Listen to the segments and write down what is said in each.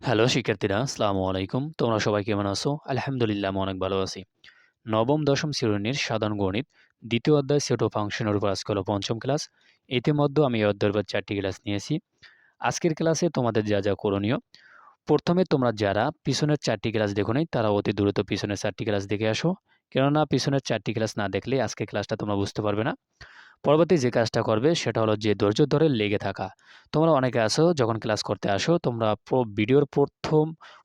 Hello শিক্ষার্থীরা, আসসালামু আলাইকুম। তোমরা সবাই কেমন আছো? আলহামদুলিল্লাহ, আমি অনেক ভালো আছি। নবম, দশম শ্রেণির সাধারণ গণিত দ্বিতীয় অধ্যায় সেট অফ ফাংশনের উপর আজকে হলো পঞ্চম ক্লাস। ইতিমধ্যে আমি অধ্যায়ের চারটি ক্লাস নিয়েছি। আজকের ক্লাসে তোমাদের যা যা করণীয়, প্রথমে তোমরা যারা পিছনের চারটি ক্লাস দেখো নাই, তারা অতি দ্রুত পিছনের চারটি ক্লাস দেখে আসো। কেননা পিছনের চারটি ক্লাস না দেখলে আজকের ক্লাসটা তোমরা বুঝতে পারবে না। পরবর্তী যে কাজটা করবে সেটা হলো যে ধৈর্য ধরে লেগে থাকা। তোমরা অনেকে আসো যখন ক্লাস করতে আসো, তোমরা ভিডিওর প্রথম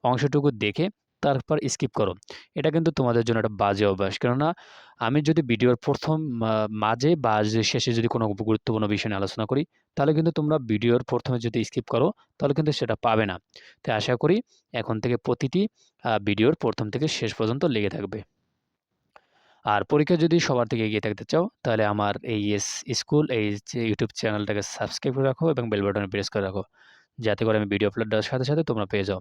অংশটুকু দেখে তারপর স্কিপ করো। এটা কিন্তু তোমাদের জন্য একটা বাজে অভ্যাস। কেননা আমি যদি ভিডিওর প্রথম মাঝে বা শেষে যদি কোনো গুরুত্বপূর্ণ বিষয় নিয়ে আলোচনা করি, তাহলে কিন্তু তোমরা ভিডিওর প্রথমে যদি স্কিপ করো, তাহলে কিন্তু সেটা পাবে না। তাই আশা করি এখন থেকে প্রতিটি ভিডিওর প্রথম থেকে শেষ পর্যন্ত লেগে থাকবে। আর পরীক্ষা যদি সবার থেকে এগিয়ে থাকতে চাও, তাহলে আমার এই এস স্কুল, এই ইউটিউব চ্যানেলটাকে সাবস্ক্রাইব করে রাখো এবং বেল বাটনে প্রেস করে রাখো। যাতে করে আমি ভিডিও আপলোড দেওয়ার সাথে সাথে তোমরা পেয়ে যাও।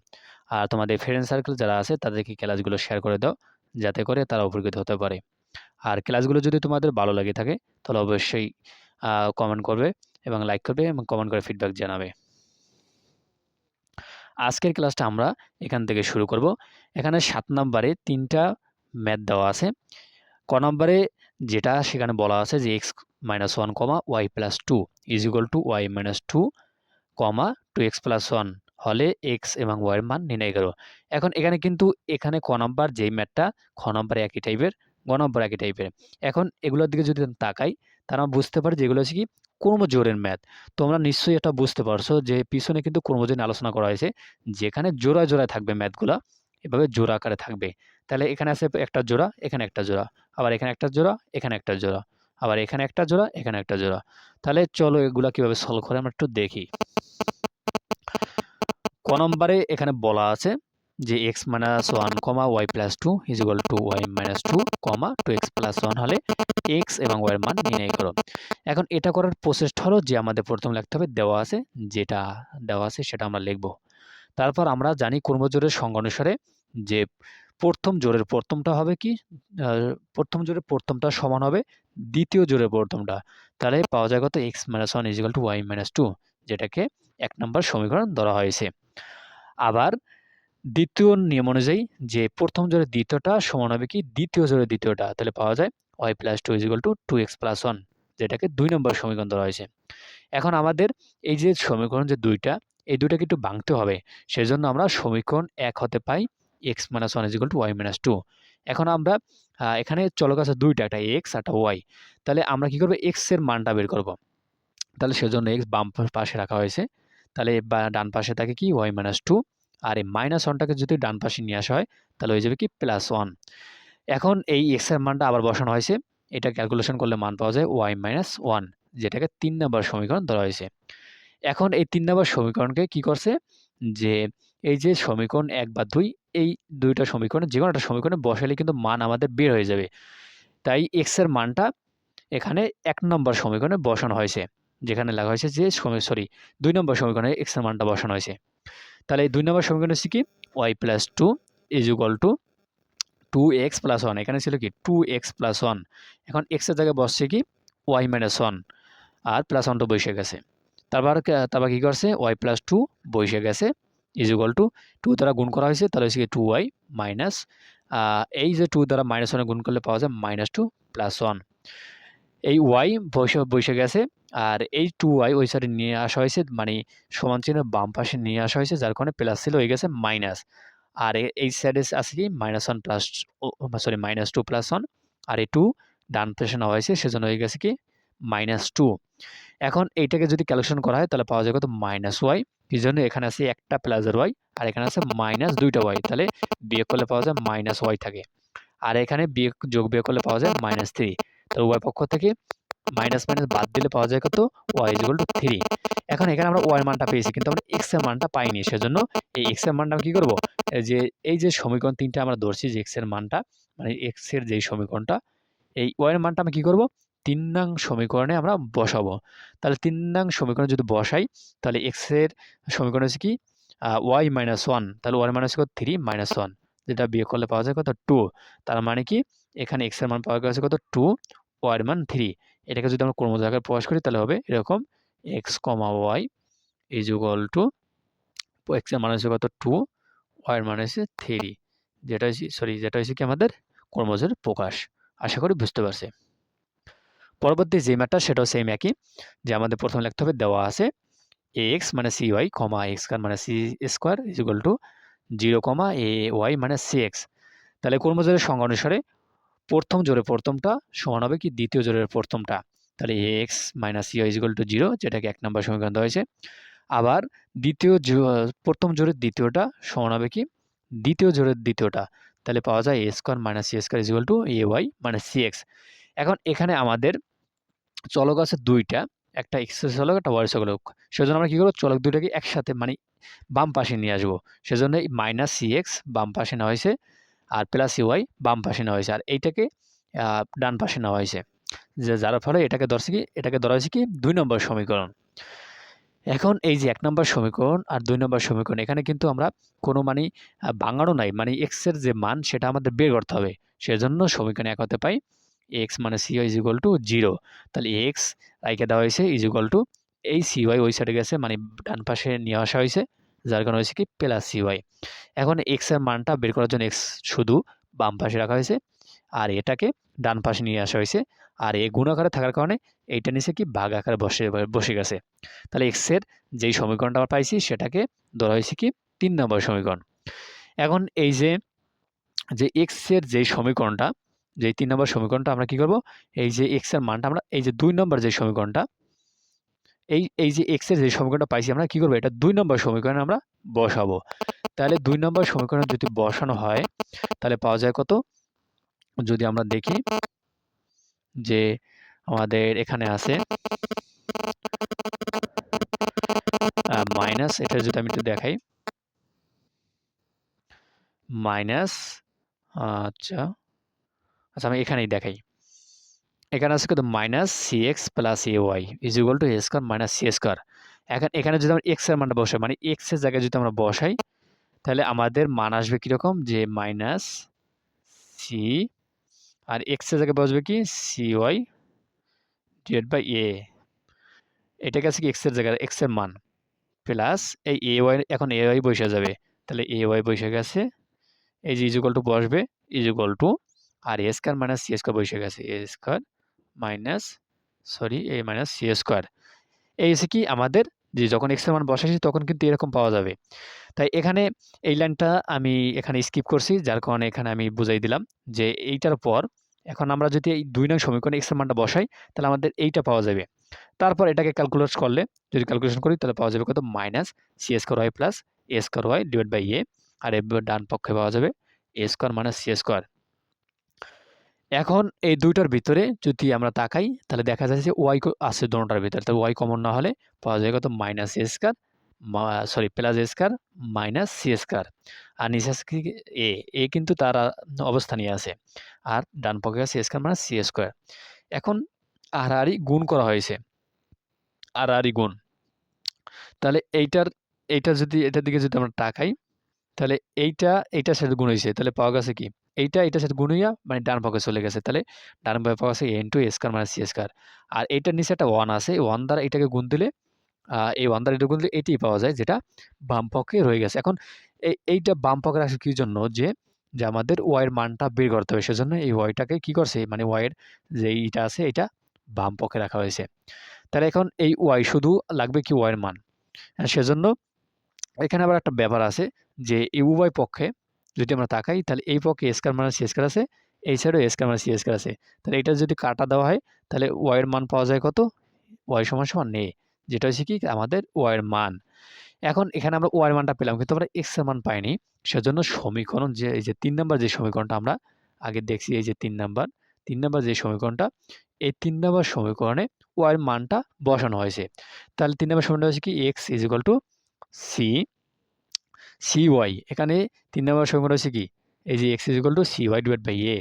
আর তোমাদের ফ্রেন্ড সার্কেল যারা আছে, তাদেরকে ক্লাসগুলো শেয়ার করে দাও, যাতে করে তারা উপকৃত হতে পারে। আর ক্লাসগুলো যদি তোমাদের ভালো লাগে থাকে, তাহলে অবশ্যই কমেন্ট করবে এবং লাইক করবে এবং কমেন্ট করে ফিডব্যাক জানাবে। আজকের ক্লাসটা আমরা এখান থেকে শুরু করব। এখানে সাত নম্বরে তিনটা ম্যাথ দেওয়া আছে। ক নম্বরে যেটা সেখানে বলা আছে যে X minus one comma Y plus two is equal to Y minus two comma two X plus one হলে এক্স এবং ওয়াইয়ের মান নির্ণয় করো। এখন এখানে কিন্তু এখানে ক নম্বর যেই ম্যাথটা, খ নম্বর একই টাইপের গ নম্বর একই টাইপের এখন এগুলোর দিকে যদি তাকাই তারা বুঝতে পারে যেগুলো হচ্ছে কি কর্মজোরের ম্যাথ। তোমরা নিশ্চয়ই এটা বুঝতে পারছ যে পিছনে কিন্তু কর্মজোর আলোচনা করা হয়েছে, যেখানে জোড়া জোড়ায় থাকবে ম্যাথগুলো, এভাবে জোড়া আকারে থাকবে। তাহলে এখানে আছে একটা জোড়া, এখানে একটা জোড়া। আবার এখানে একটা জোড়া, এখানে একটা জোড়া। আবার এখানে একটা জোড়া, এখানে একটা জোড়া। তাহলে চলো এগুলা কীভাবে সলভ করে আমরা একটু দেখি। ক নম্বরে এখানে বলা আছে যে X minus one comma Y plus two is equal to Y minus two comma two X plus one হলে এক্স এবং ওয়াইয়ের মান নির্ণয় করো। এখন এটা করার প্রসেসটা হলো যে আমাদের প্রথম লিখতে হবে দেওয়া আছে, যেটা দেওয়া আছে সেটা আমরা লিখব। তারপর আমরা জানি কর্মজোরের সংজ্ঞা অনুসারে যে প্রথম জোরের প্রথমটা হবে কি? প্রথম জোরের প্রথমটা সমান হবে দ্বিতীয় জোরের প্রথমটা। তাহলে পাওয়া যায় কত? X minus one is equal to Y minus two যেটাকে এক নম্বর সমীকরণ ধরা হয়েছে। আবার দ্বিতীয় নিয়ম অনুযায়ী যে প্রথম জোরের দ্বিতীয়টা সমান হবে কি? দ্বিতীয় জোরের দ্বিতীয়টা। তাহলে পাওয়া যায় Y plus two is equal to two X plus one যেটাকে দুই নম্বর সমীকরণ ধরা হয়েছে। এখন আমাদের এই যে সমীকরণ যে দুইটা, এই দুইটাকে একটু ভাঙতে হবে। সেজন্য আমরা সমীকরণ এক হতে পাই। X minus one is equal to Y minus two এখন আমরা এখানে চলক আছে দুইটা, একটা এক্স একটা ওয়াই তাহলে আমরা কি করব? এক্সের মানটা বের করব। তাহলে সেজন্য এক্স বাম পাশে রাখা হয়েছে। তাহলে ডান পাশে থাকে কি? ওয়াই মাইনাস টু আর এই মাইনাস ওয়ানটাকে যদি ডান পাশে নিয়ে আসা হয়, তাহলে হয়ে যাবে কি? প্লাস ওয়ান এখন এই এক্সের মানটা আবার বসানো হয়েছে। এটা ক্যালকুলেশন করলে মান পাওয়া যায় ওয়াই মাইনাস ওয়ান যেটাকে তিন নম্বর সমীকরণ ধরা হয়েছে। এখন এই তিন নম্বর সমীকরণকে কি করছে? যে এই যে সমীকরণ এক বা দুই, এই দুইটা সমীকরণে যে কোনো একটা সমীকরণে বসালে কিন্তু মান আমাদের বের হয়ে যাবে। তাই এক্সের মানটা এখানে এক নম্বর সমীকরণে বসানো হয়েছে, যেখানে লেখা হয়েছে যে সরি দুই নম্বর সমীকরণে এক্সের মানটা বসানো হয়েছে। তাহলে এই দুই নম্বর সমীকরণ হচ্ছে কি? Y plus two is equal to two X plus one এখানে ছিল কি? টু এক্স প্লাস ওয়ান এখন এক্সের জায়গায় বসছে কি? ওয়াই মাইনাস ওয়ান আর প্লাস ওয়ানটা বসে গেছে। তারপর তারপর কী করছে? ওয়াই প্লাস টু বসে গেছে। ইজ ইকুয়াল টু টু দ্বারা গুণ করা হয়েছে, তাহলে হচ্ছে টু ওয়াই মাইনাস এই যে টু দ্বারা মাইনাস ওয়ানে গুণ করলে পাওয়া যায় মাইনাস টু প্লাস ওয়ান এই ওয়াই বসে বসে গেছে, আর এই টু ওয়াই ওই সাইডে নিয়ে আসা হয়েছে মানে সমান চিহ্ন বাম পাশে নিয়ে আসা হয়েছে, যার কারণে প্লাস ছিল হয়ে গেছে মাইনাস আর এই সাইডে আছে কি minus one plus sorry minus two plus one আর এই টু ডান পাশে নেওয়া হয়েছে, সেজন্য হয়ে গেছে কি মাইনাস টু এখন এইটাকে যদি ক্যালকুলেশন করা হয়, তাহলে পাওয়া যাবে কত মাইনাস ওয়াই এই জন্য এখানে আছে একটা প্লাসের ওয়াই আর এখানে আছে মাইনাস দুইটা ওয়াই তাহলে বিয়োগ করলে পাওয়া যায় মাইনাস ওয়াই থাকে। আর এখানে বিয়োগ, যোগ বিয়োগ করলে পাওয়া যায় মাইনাস থ্রি তাহলে ওয়াই পক্ষ থেকে মাইনাস মাইনাস বাদ দিলে পাওয়া যায় কত? ওয়াই ইকুয়াল টু থ্রি এখন এখানে আমরা ওয়াই মানটা পেয়েছি, কিন্তু আমরা এক্সের মানটা পাইনি, সেজন্য এই এক্সের মানটা কি করব? যে, এই যে সমীকরণ তিনটা আমরা ধরছি যে এক্সের মানটা মানে এক্সের যেই সমীকরণটা, এই ওয়াই এর মানটা আমি কি করব? তিন নং সমীকরণে আমরা বসাবো। তাহলে তিন নং সমীকরণ যদি বসাই, তাহলে এক্সের সমীকরণ হচ্ছে কি? ওয়াই মাইনাস ওয়ান তাহলে ওয়াই মাইনাস কত? থ্রি মাইনাস ওয়ান যেটা বিয়োগ করলে পাওয়া যায় কত? টু তার মানে কি? এখানে এক্সের মান পাওয়া গেছে কত? টু ওয়াই মান থ্রি এটাকে যদি আমরা কর্মজ আকারে প্রকাশ করি, তাহলে হবে এরকম X comma Y is equal to এক্সের মান হচ্ছে কত? টু ওয়াইয়ের মান হচ্ছে থ্রি যেটা হচ্ছে সরি যেটা হচ্ছে কি আমাদের? কর্মজের প্রকাশ। আশা করি বুঝতে পারছে। পরবর্তী যে ম্যাটটা সেটাও সেম একই, যে আমাদের প্রথমে লিখতে হবে দেওয়া আছে এ এক্স মানে C Y comma X square মানে C square is equal to zero comma A Y মানে সি এক্স তাহলে কর্মজোরের সংজ্ঞা অনুসারে প্রথম জোরে প্রথমটা সমান হবে কি দ্বিতীয় জোরের প্রথমটা। তাহলে A X minus C Y is equal to zero যেটাকে এক নম্বর সমীকরণ দেওয়া হয়েছে। আবার দ্বিতীয় প্রথম জোরের দ্বিতীয়টা সমান হবে কি দ্বিতীয় জোরের দ্বিতীয়টা। তাহলে পাওয়া যায় A square minus C square is equal to A Y minus C X এখন এখানে আমাদের চলক আছে দুইটা, একটা এক্স চলক, একটা ওয়াই চলক। সেজন্য আমরা কী করব? চলক দুইটাকে একসাথে মানে বাম পাশে নিয়ে আসব। সেজন্য এই মাইনাস সি এক্স বাম পাশে নেওয়া হয়েছে আর প্লাস ওয়াই বাম পাশে নেওয়া হয়েছে। আর এইটাকে ডান পাশে নেওয়া হয়েছে। যে যার ফলে এটাকে ধরছে কি? এটাকে ধরা হয়েছে কি? দুই নম্বর সমীকরণ। এখন এই যে এক নম্বর সমীকরণ আর দুই নম্বর সমীকরণ, এখানে কিন্তু আমরা কোনো মানে বাঙানো নাই। মানে এক্সের যে মান, সেটা আমাদের বের করতে হবে। সেজন্য সমীকরণ এক হতে পাই। এক্স মানে C Y is equal to zero তাহলে এক্স রাইকে দেওয়া হয়েছে ইজ ইকুয়াল টু এই সি ওয়াই ওই সাইডে গেছে মানে ডান পাশে নিয়ে আসা হয়েছে, যার কারণে হয়েছে কি প্লাস সি ওয়াই এখন এক্সের মানটা বের করার জন্য এক্স শুধু বাম পাশে রাখা হয়েছে, আর এটাকে ডান পাশে নিয়ে আসা হয়েছে, আর এ গুণ আকারে থাকার কারণে এইটা নিচে কি ভাগ আকারে বসে বসে গেছে। তাহলে এক্সের যেই সমীকরণটা আমরা পাইছি সেটাকে ধরা হয়েছে কি তিন নম্বর সমীকরণ। এখন এই যে যে এক্সের যেই সমীকরণটা যে তিন নম্বর সমীকরণটা আমরা কি করব? এই যে এক্সের মানটা আমরা, এই যে দুই নম্বর যে সমীকরণটা, এই এই যে এক্সের যে সমীকরণটা পাইছি আমরা কি করব? এটা দুই নম্বর সমীকরণে আমরা বসাবো। তাহলে দুই নম্বর সমীকরণে যদি বসানো হয়, তাহলে পাওয়া যায় কত? যদি আমরা দেখি যে আমাদের এখানে আছে মাইনাস এটা যদি আমি একটু দেখাই মাইনাস আচ্ছা আচ্ছা আমি এখানেই দেখাই। এখানে আছে কিন্তু minus c x plus a y is equal to a square minus c square এখন এখানে যদি আমরা এক্সের মানটা বসাই মানে এক্সের জায়গায় যদি আমরা বসাই, তাহলে আমাদের মান আসবে কীরকম? যে মাইনাস সি আর এক্সের জায়গায় বসবে কি? C y divide by a এটাকে আছে কি? এক্সের জায়গায় এক্সের মান। প্লাস এই এ ওয়াই এখন এ ওয়াই বসে যাবে। তাহলে এ ওয়াই বসে গেছে। এই যে ইজুকাল টু বসবে equal to R a square minus c square বসে গেছে। A square minus sorry a minus c square এই এসে কি আমাদের যে যখন এক্সের মান বসাইছি তখন কিন্তু এরকম পাওয়া যাবে। তাই এখানে এই লাইনটা আমি এখানে স্কিপ করছি, যার কারণে এখানে আমি বুঝাই দিলাম যে এইটার পর এখন আমরা যদি এই দুই নং সমীকরণে এক্সের মানটা বসাই, তাহলে আমাদের এইটা পাওয়া যাবে। তারপর এটাকে ক্যালকুলেট করলে, যদি ক্যালকুলেশন করি, তাহলে পাওয়া যাবে কত? Minus c square y plus a square y divide by a আর এবার ডান পক্ষে পাওয়া যাবে a square minus c square এখন এই দুইটার ভিতরে যদি আমরা তাকাই, তাহলে দেখা যাচ্ছে যে ওয়াই আছে দুটার ভিতরে। তাহলে ওয়াই কমন না হলে পাওয়া যায় কত? Minus a square sorry plus a square minus c square আর নিচে এ এ কিন্তু তার অবস্থানই আছে। আর ডান পক্ষে আছে a square minus c square এখন আরই গুণ করা হয়েছে। আরই গুণ। তাহলে এইটার, এইটা যদি, এটার দিকে যদি আমরা তাকাই, তাহলে এইটা, এইটার সাথে গুণ হয়েছে। তাহলে পাওয়া গেছে কি? এইটা এটার সাথে গুণ মানে ডান পক্ষে চলে গেছে। তাহলে ডান পক্ষে গেছে এন টু স্কার মানে সি স্কার আর এইটার নিচে একটা ওয়ান আছে ওয়ান দ্বারা এটাকে গুণ দিলে এই ওয়ান দ্বারা এটা গুণ দিলে এটাই পাওয়া যায় যেটা বাম পক্ষে রয়ে গেছে। এখন এই এইটা বাম পক্ষে রাখছে কি জন্য? যে যে আমাদের ওয়াইয়ের মানটা বের করতে হবে। সেজন্য এই ওয়াইটাকে কি করছে? মানে ওয়াইয়ের যে এইটা আছে, এটা বাম পক্ষে রাখা হয়েছে। তাহলে এখন এই ওয়াই শুধু লাগবে কি ওয়াইয়ের মান? সেজন্য এখানে আবার একটা ব্যাপার আছে যে এই উভয় পক্ষে যদি আমরা তাকাই, তাহলে এই পক্ষে স্কার মাইনাস সি স্কার আছে, এই সাইডেও স্কার মাইনাস সি স্কার আছে। তাহলে এটা যদি কাটা দেওয়া হয়, তাহলে ওয়াইয়ের মান পাওয়া যায় কত? ওয়াই সমান সমান নেই যেটা হচ্ছে কি আমাদের ওয়াইয়ের মান। এখন এখানে আমরা ওয়াইয়ের মানটা পেলাম, কিন্তু আমরা এক্সের মান পাইনি। সেজন্য সমীকরণ যে, এই যে তিন নম্বর যে সমীকরণটা আমরা আগে দেখছি, এই যে তিন নাম্বার তিন নাম্বার যে সমীকরণটা, এই তিন নম্বর সমীকরণে ওয়াইয়ের মানটা বসানো হয়েছে। তাহলে তিন নম্বর সমীকরণটা হচ্ছে কি x is to c c y এখানে তিন নম্বর সমীকরণ হচ্ছে কি? এই যে x is equal to c y divide by a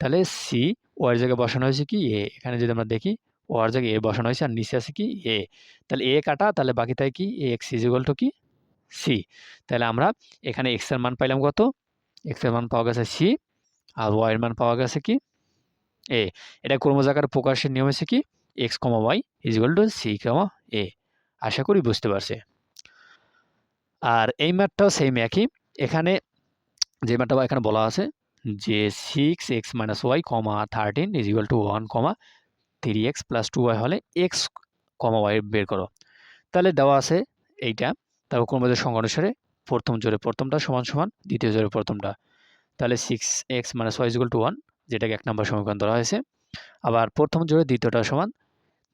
তাহলে সি ওয়ার জায়গায় বসানো হয়েছে কি? এ এখানে যদি আমরা দেখি ওয়ার জায়গায় এ বসানো হয়েছে আর নিচে আছে কি? এ তাহলে এ কাটা, তাহলে বাকি থাকে কি? A x is equal two কি? সি তাহলে আমরা এখানে এক্সের মান পাইলাম কত? এক্সের মান পাওয়া গেছে সি আর ওয়াইয়ের মান পাওয়া গেছে কি? এ এটা কর্মজাকার প্রকাশের নিয়ম হচ্ছে কি? X comma y is equal to c comma a আশা করি বুঝতে পারছে। আর এই ম্যাথটাও সেম একই। এখানে যে ম্যাথটা এখানে বলা আছে যে six x minus y comma thirteen is equal to one comma three x plus two y হলে এক্স কমা ওয়াই বের করো। তাহলে দেওয়া আছে এইটা। তারপর ক্রমদের সংখ্যা অনুসারে প্রথম জোরে প্রথমটা সমান সমান দ্বিতীয় জোরে প্রথমটা। তাহলে six x minus y equal to one যেটাকে এক নম্বর সমীকরণ ধরা হয়েছে। আবার প্রথম জোরে দ্বিতীয়টা সমান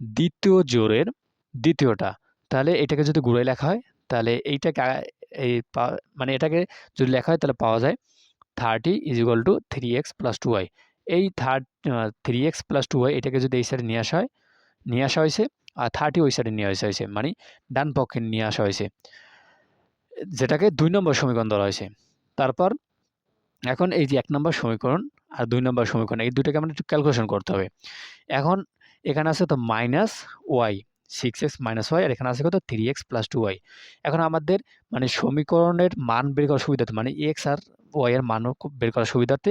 দ্বিতীয় জোরের দ্বিতীয়টা। তাহলে এটাকে যদি ঘুরে লেখা হয় তাহলে এইটাকে এই মানে এটাকে যদি লেখা হয় তাহলে পাওয়া যায় thirty is equal to three x plus two y এই third three x plus two y এটাকে যদি এই সাইডে নিয়ে আসা হয়, নিয়ে আসা হয়েছে, আর থার্টি ওই সাইডে নিয়ে আসা হয়েছে মানে ডান পক্ষে নিয়ে আসা হয়েছে। যেটাকে দুই নম্বর সমীকরণ ধরা হয়েছে। তারপর এখন এই যে এক নম্বর সমীকরণ আর দুই নম্বর সমীকরণ, এই দুটাকে আমরা একটু ক্যালকুলেশন করতে হবে। এখন এখানে আছে তো minus y six x minus y আর এখানে আছে কত? Three x plus two y এখন আমাদের মানে সমীকরণের মান বের করার সুবিধাতে মানে এক্স আর ওয়াই এর মানও বের করার সুবিধাতে,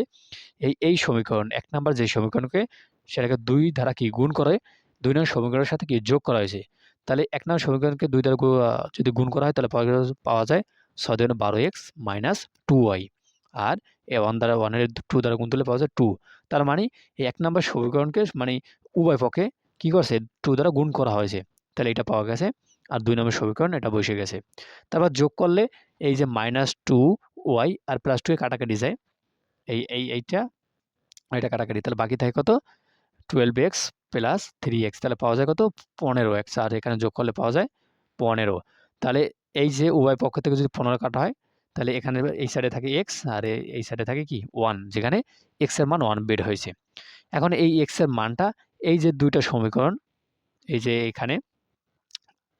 এই এই সমীকরণ, এক নম্বর যে সমীকরণকে, সেটাকে দুই ধারা কি গুণ করে, দুই নম্বর সমীকরণের সাথে কি যোগ করা হয়েছে? তাহলে এক নম্বর সমীকরণকে দুই দ্বারা যদি গুণ করা হয়, তাহলে পাওয়া যায় ছয় বারো এক্স মাইনাস টু ওয়াই আর এ ওয়ান দ্বারা ওয়ানের টু দ্বারা গুণ তুলে পাওয়া যায় টু তার মানে এই এক নম্বর সমীকরণকে মানে উভয় পক্ষে কী করছে? টু দ্বারা গুণ করা হয়েছে। তাহলে এটা পাওয়া গেছে। আর দুই নম্বর সমীকরণ এটা বসে গেছে। তারপর যোগ করলে এই যে মাইনাস টু ওয়াই আর প্লাস টু এ কাটাকাটি যায়। এই এই, এইটা এটা কাটাকাটি। তাহলে বাকি থাকে কত? Twelve x plus three x তাহলে পাওয়া যায় কত? পনেরো এক্স আর এখানে যোগ করলে পাওয়া যায় পনেরো। তাহলে এই যে উভয় পক্ষ থেকে যদি পনেরো কাটা হয়, তাহলে এখানে এই সাইডে থাকে এক্স আর এই সাইডে থাকে কি? ওয়ান যেখানে এক্সের মান ওয়ান বের হয়েছে। এখন এই এক্সের মানটা এই যে দুইটা সমীকরণ, এই যে এখানে,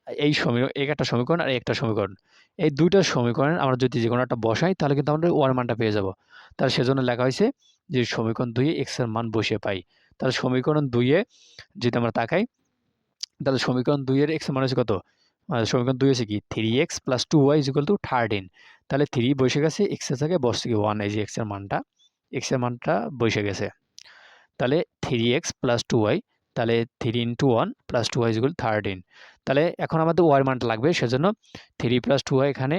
এই সমীকরণ, এক একটা সমীকরণ আর একটা সমীকরণ। এই দুইটা সমীকরণ আমরা যদি যে কোনো একটা বসাই, তাহলে কিন্তু আমরা ওয়ান মানটা পেয়ে যাব। তাহলে সেজন্য লেখা হয়েছে যে সমীকরণ দুইয়ে এক্সের মান বসিয়ে পাই। তাহলে সমীকরণ দুইয়ে যদি আমরা তাকাই, তাহলে সমীকরণ দুইয়ের এক্সের মান হচ্ছে কত? সমীকরণ দুই হচ্ছে কি? Three x plus two y is to thirteen তাহলে থ্রি বসে গেছে এক্সের জায়গায় বসছে কি ওয়ান এই যে এক্সের মানটা এক্সের মানটা বসে গেছে। তাহলে three x plus two y তাহলে three into one plus two y thirteen তাহলে এখন আমাদের ওয়াই মানটা লাগবে, সেজন্য থ্রি প্লাস টু ওয়াই এখানে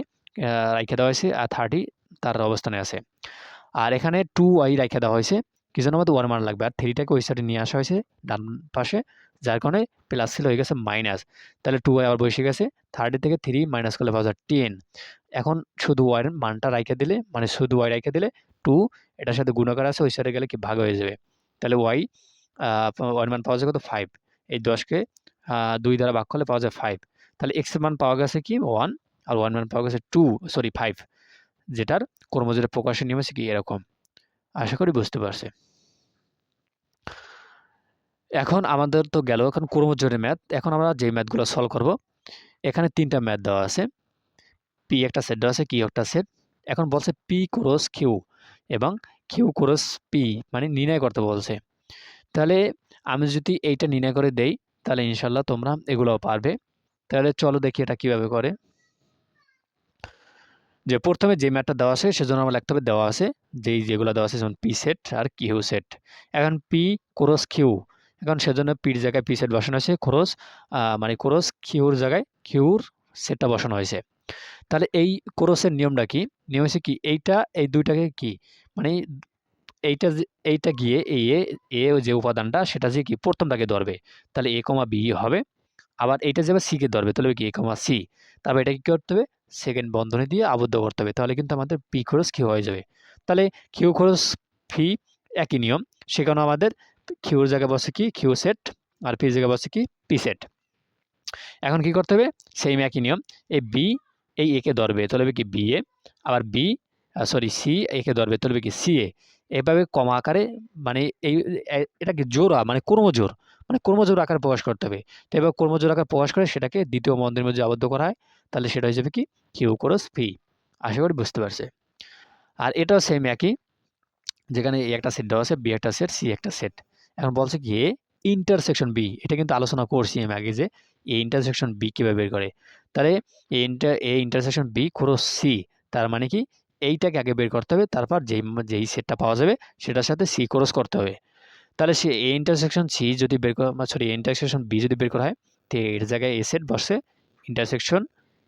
রাইখে দেওয়া হয়েছে, আর থার্টি তার অবস্থানে আছে। আর এখানে টু ওয়াই রাইখে দেওয়া হয়েছে, কি জন্য আমাদের ওয়ান মান লাগবে? আর থ্রিটাকে ওই সাইডে নিয়ে আসা হয়েছে, ডান পাশে, যার কারণে প্লাস ছিল হয়ে গেছে মাইনাস তাহলে টু ওয়াই আবার বসে গেছে থার্টি থেকে থ্রি মাইনাস করলে পাওয়া যায় টেন এখন শুধু ওয়াইয়ের মানটা রাইখে দিলে মানে শুধু ওয়াই রাইখে দিলে টু এটার সাথে গুণাকার আছে, ওই সাইডে গেলে কি ভাগ হয়ে যাবে? তাহলে ওয়াই ওয়ান মান পাওয়া যায় কত? ফাইভ এই দশকে দুই দ্বারা ভাগ করলে পাওয়া যায় ফাইভ তাহলে এক্সের মান পাওয়া গেছে কি? ওয়ান আর ওয়ান মান পাওয়া গেছে টু সরি ফাইভ যেটার কর্মজোরের প্রকাশের নিয়ম হচ্ছে কি? এরকম। আশা করি বুঝতে পারছে। এখন আমাদের তো গেল এখন কর্মজোরের ম্যাথ এখন আমরা যে ম্যাথগুলো সলভ করব, এখানে তিনটা ম্যাথ দেওয়া আছে। পি একটা সেট দেওয়া আছে কি একটা সেট এখন বলছে পি ক্রস কিউ এবং কিউ ক্রস পি মানে নির্ণয় করতে বলছে। তাহলে আমি যদি এইটা নির্ণয় করে দেই, তাহলে ইনশাল্লাহ তোমরা এগুলোও পারবে। তাহলে চলো দেখি এটা কীভাবে করে। যে প্রথমে যে ম্যাটটা দেওয়া আছে, সেজন্য আমার লিখতে হবে দেওয়া আছে। যেই যেগুলো দেওয়া আছে, যেমন পি সেট আর কিউ সেট এখন পি ক্রস কিউ এখন সেজন্য পির জায়গায় পি সেট বসানো হয়েছে। ক্রস মানে ক্রস কিউর জায়গায় কিউর সেটটা বসানো হয়েছে। তাহলে এই ক্রসের নিয়মটা কি? নিয়ম হচ্ছে কি, এইটা, এই দুইটাকে কি? মানে এইটা এইটা গিয়ে এই এ যে উপাদানটা সেটা যে কি প্রথমটাকে ধরবে, তাহলে এ কমা বি হবে। আবার এইটা যাবে সিকে ধরবে, তাহলে কি এ কমা সি। তারপর এটা কি করতে হবে? সেকেন্ড বন্ধনী দিয়ে আবদ্ধ করতে হবে, তাহলে কিন্তু আমাদের পি খরচ কিউ হয়ে যাবে। তাহলে কিউ খরচ ফি একই নিয়ম, সেখানে আমাদের কিউর জায়গায় বসে কি? কিউ সেট আর পির জায়গায় বসে কি? P set. এখন কি করতে হবে? সেম একই নিয়ম, এই বি এই একে ধরবে, তাহলে কি বি এ। আবার বি সরি সি একে ধরবে। তাহলে কি? সি এ এভাবে কমা আকারে মানে এই এটাকে জোড়া মানে কর্মজোর মানে কর্মজোর আকারে প্রকাশ করতে হবে। তো এবার কর্মজোর আকারে প্রকাশ করে সেটাকে দ্বিতীয় মন্দিরের মধ্যে আবদ্ধ করা হয়। তাহলে সেটা হয়ে যাবে কি? কিউ ক্রস ফি আশা করি বুঝতে পারছে। আর এটাও সেম একই। যেখানে এ একটা সেট দেওয়া আছে বি একটা সেট সি একটা সেট এখন বলছে কি? এ ইন্টারসেকশন বি এটা কিন্তু আলোচনা করছি আমি আগে যে এ ইন্টারসেকশন বি কীভাবে বের করে। তাহলে A inter A intersection B cross C তার মানে কি? এইটাকে আগে বের করতে হবে। তারপর যেই যেই সেটটা পাওয়া যাবে সেটার সাথে সি ক্রস করতে হবে। তাহলে সে এ ইন্টারসেকশন সি যদি বের করা সরি এ ইন্টারসেকশন বি যদি বের করা হয়, তো এর জায়গায় এ সেট বসে ইন্টারসেকশন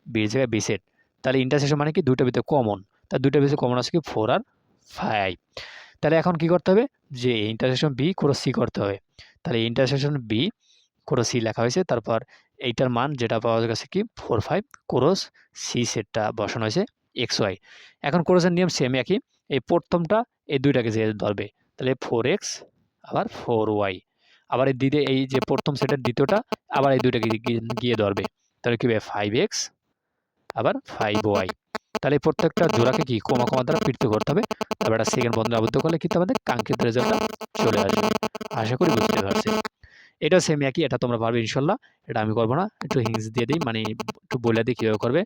বির জায়গায় বি সেট তাহলে ইন্টারসেকশন মানে কি? দুইটার ভিতরে কমন তার দুইটার ভিতরে কমন আছে কি? ফোর আর ফাইভ তাহলে এখন কি করতে হবে? যে ইন্টারসেকশন বি করে সি করতে হবে। তাহলে ইন্টারসেকশন বি করে সি লেখা হয়েছে। তারপর এইটার মান যেটা পাওয়া গেছে কি? ফোর ফাইভ ক্রোস সি সেটটা বসানো হয়েছে। এক্স ওয়াই এখন ক্রোসের নিয়ম সেম একই। এই প্রথমটা এই দুইটাকে যে ধরবে, তাহলে ফোর এক্স আবার ফোর ওয়াই আবার এই দ্বিতীয় এই যে প্রথম সেটের দ্বিতীয়টা, আবার এই দুইটাকে গিয়ে ধরবে। তাহলে কী হবে? ফাইভ এক্স আবার ফাইভ ওয়াই তাহলে প্রত্যেকটা জোড়াকে কি কমা কমা দ্বারা ফিরতে করতে হবে? তারপর একটা সেকেন্ড বন্ধ আবদ্ধ করলে কিন্তু আমাদের কাঙ্ক্ষিত রেজাল্টটা চলে আসবে। আশা করি বুঝতে পারছি এটাও সেম একই, এটা তোমরা পারবে ইনশাল্লাহ, এটা আমি করব না, একটু হিংস দিয়ে দিই মানে একটু বলে দিই কীভাবে করবে।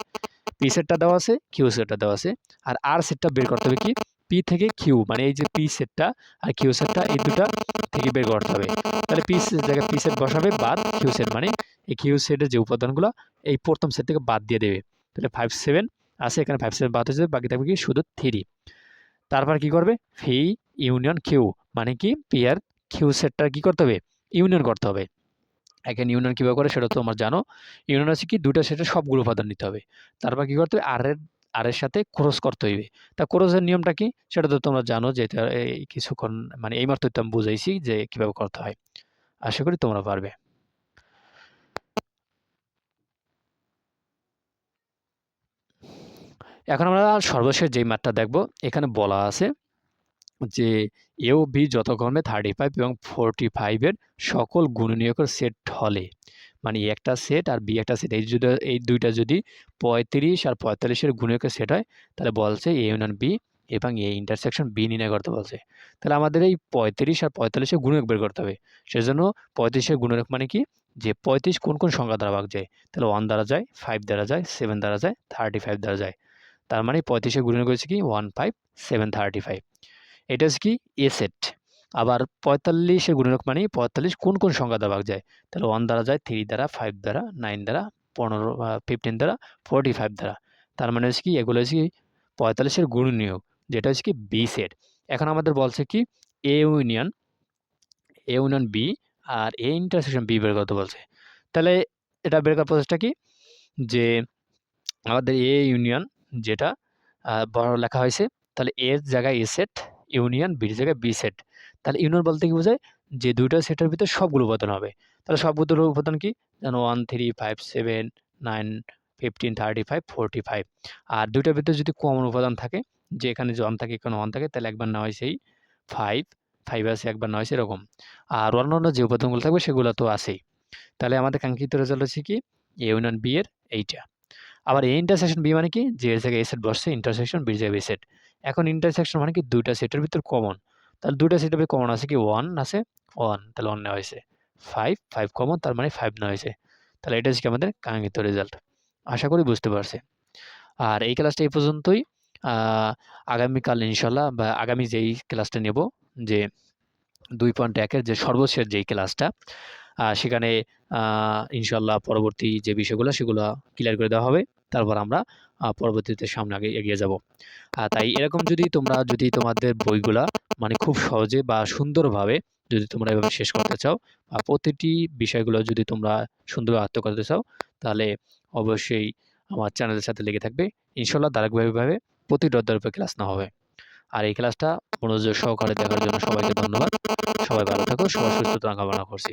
পি সেটটা দেওয়া আছে কিউ সেটটা দেওয়া আছে, আর আর সেটটা বের করতে হবে কি? পি থেকে কিউ মানে এই যে পি সেটটা আর কিউ সেটটা এই দুটা থেকে বের করতে হবে। তাহলে পি জায়গায় পি সেট বসাবে, বাদ কিউ সেট মানে এই কিউ সেটের যে উপাদানগুলো, এই প্রথম সেট থেকে বাদ দিয়ে দেবে। তাহলে ফাইভ সেভেন আছে, এখানে ফাইভ সেভেন বাদ হয়ে যাবে, বাকি থাকবে কি? শুধু থ্রি তারপর কি করবে? ফি ইউনিয়ন কিউ মানে কি? পি আর কিউ সেটটা কি করতে হবে? ইউনিয়ন করতে হবে। এখানে ইউনিয়ন কীভাবে করে সেটা তো তোমার জানো। ইউনিয়ন আছে কি দুটা সেটের সবগুলো উপাদান নিতে হবে। তারপর কী করতে হবে? আর এর আর এর সাথে ক্রস করতে হইবে। তা ক্রসের নিয়মটা কি? সেটা তো তোমরা জানো যে কিছুক্ষণ মানে এই মাত্র আমি বুঝাইছি যে কীভাবে করতে হয়। আশা করি তোমরা পারবে। এখন আমরা সর্বশেষ যেই মাঠটা দেখব, এখানে বলা আছে যে এ ও বি যথাক্রমে থার্টি ফাইভ এবং ফোরটি ফাইভের সকল গুণনীয়কের সেট হলে। মানে একটা সেট আর বি একটা সেট এই যদি এই দুইটা যদি পঁয়ত্রিশ আর পঁয়তাল্লিশের গুণনীয়কের সেট হয়, তাহলে বলছে এ ইউনিয়ন বি এবং এ ইন্টারসেকশন বি নির্ণয় করতে বলছে। তাহলে আমাদের এই পঁয়ত্রিশ আর পঁয়তাল্লিশের গুণক বের করতে হবে। সেজন্য পঁয়ত্রিশের গুণক মানে কি? যে পঁয়ত্রিশ কোন কোন সংখ্যা দ্বারা ভাগ যায়? তাহলে ওয়ান দ্বারা যায় ফাইভ দ্বারা যায় সেভেন দ্বারা যায় থার্টি ফাইভ দ্বারা যায়। তার মানে পঁয়ত্রিশের গুণক হচ্ছে কি? One five seven thirty five এটা হচ্ছে কি? এ সেট আবার পঁয়তাল্লিশের গুণক মানে পঁয়তাল্লিশ কোন কোন সংখ্যা ভাগ যায়? তাহলে ওয়ান দ্বারা যায় থ্রি দ্বারা ফাইভ দ্বারা নাইন দ্বারা, পনেরো ফিফটিন দ্বারা ফোরটি ফাইভ দ্বারা। তার মানে হচ্ছে কি? এগুলো হচ্ছে কি? পঁয়তাল্লিশের গুণ নিয়োগ, যেটা হচ্ছে কি? বি সেট এখন আমাদের বলছে কি? A union A union B R A intersection B বের করতে বলছে। তাহলে এটা বের করার প্রসেসটা কি? যে আমাদের এ ইউনিয়ন যেটা বড় লেখা হয়েছে, তাহলে এর জায়গায় এ সেট ইউনিয়ন বির জায়গায় বি সেট তাহলে ইউনিয়ন বলতে কি বোঝায়? যে দুইটা সেটের ভিতরে সবগুলো উপাদান হবে। তাহলে সবগুলো উপাদান কি? যেন one three five seven nine fifteen thirty five forty five আর দুইটার ভিতরে যদি কমন উপাদান থাকে, যে এখানে ওয়ান থাকে, এখানে ওয়ান থাকে, তাহলে একবার হয় সেই ফাইভ ফাইভ আছে একবার নেওয়া হয়েছে এরকম আর অন্যান্য যে উপাদানগুলো থাকবে, সেগুলো তো আছেই। তাহলে আমাদের কাঙ্ক্ষিত রেজাল্ট হচ্ছে কি? এ ইউনিয়ন বি এর এইটা। আবার এই ইন্টারসেকশন বি মানে কি? যে জায়গায় এ সেট বসছে ইন্টারসেকশন বি জায়গায় বি সেট এখন ইন্টারসেকশন মানে কি দুইটা সেটের ভিতর কমন তাহলে দুইটা সেটের ভিতরে কমন আছে কি? ওয়ান আছে? ওয়ান তাহলে ওয়ান নেওয়া হয়েছে। ফাইভ ফাইভ কমন তার মানে ফাইভ নেওয়া হয়েছে। তাহলে এটা হচ্ছে আমাদের কাঙ্ক্ষিত রেজাল্ট আশা করি বুঝতে পারছে। আর এই ক্লাসটা এই পর্যন্তই। আগামীকাল ইনশাল্লাহ বা আগামী যেই ক্লাসটা নেব, যে দুই পয়েন্ট একের যে সর্বশেষ যেই ক্লাসটা সেখানে ইনশাল্লাহ পরবর্তী যে বিষয়গুলো, সেগুলো ক্লিয়ার করে দেওয়া হবে। তারপর আমরা পরবর্তীতে সামনে আগে এগিয়ে যাব। তাই এরকম যদি তোমরা, যদি তোমাদের বইগুলা মানে খুব সহজে বা সুন্দরভাবে যদি তোমরা এভাবে শেষ করতে চাও বা প্রতিটি বিষয়গুলো যদি তোমরা সুন্দরভাবে আত্ম করতে চাও, তাহলে অবশ্যই আমার চ্যানেলের সাথে লেগে থাকবে। ইনশাল্লাহ ধারাবাহিকভাবে প্রতি উপরে ক্লাস নেওয়া হবে। আর এই ক্লাসটা মনোযোগ সহকারে দেখার জন্য সবাইকে ধন্যবাদ। সবাই ভালো থাকো, সবার সুস্থতা কামনা করছি।